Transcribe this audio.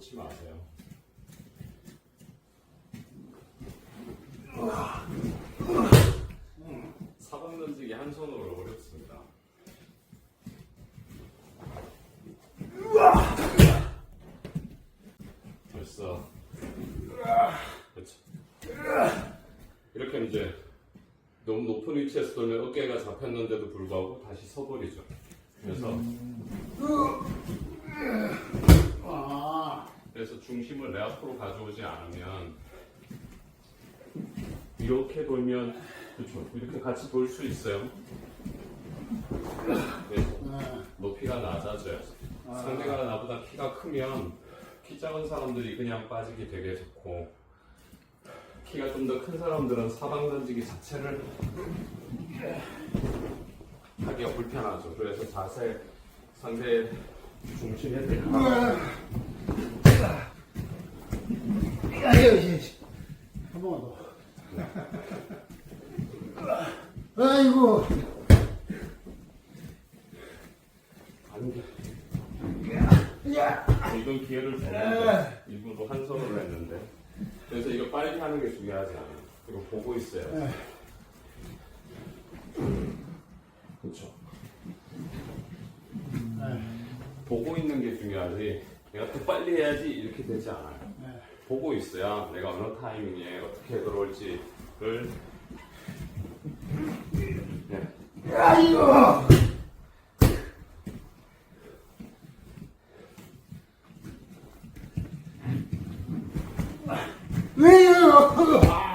놓지 마세요. 사방 던지기 한 손으로 어렵습니다. 벌써 그렇죠. 이렇게 이제 너무 높은 위치에서 돌면 어깨가 잡혔는데도 불구하고 다시 서버리죠. 그래서 그래서 중심을 내 앞으로 가져오지 않으면 이렇게 돌면 그렇죠. 이렇게 같이 돌 수 있어요. 네. 높이가 낮아져요. 상대가 나보다 키가 크면 키 작은 사람들이 그냥 빠지기 되게 좋고 키가 좀 더 큰 사람들은 사방 던지기 자체를 하기가 불편하죠. 그래서 자세 상대 중심에 대한 아유, 씨. 한 번만 더. 아이고. 이건 기회를 줬는데 일부러 한 손으로 했는데 그래서 이거 빨리 하는 게 중요하지 않아요. 그리고 보고 있어요. 그렇죠. 보고 있는 게 중요하지. 내가 더 빨리 해야지 이렇게 되지 않아요. 보고 있어야 내가 어느 타이밍에 어떻게 들어올지를. 네. 야 이거 왜요?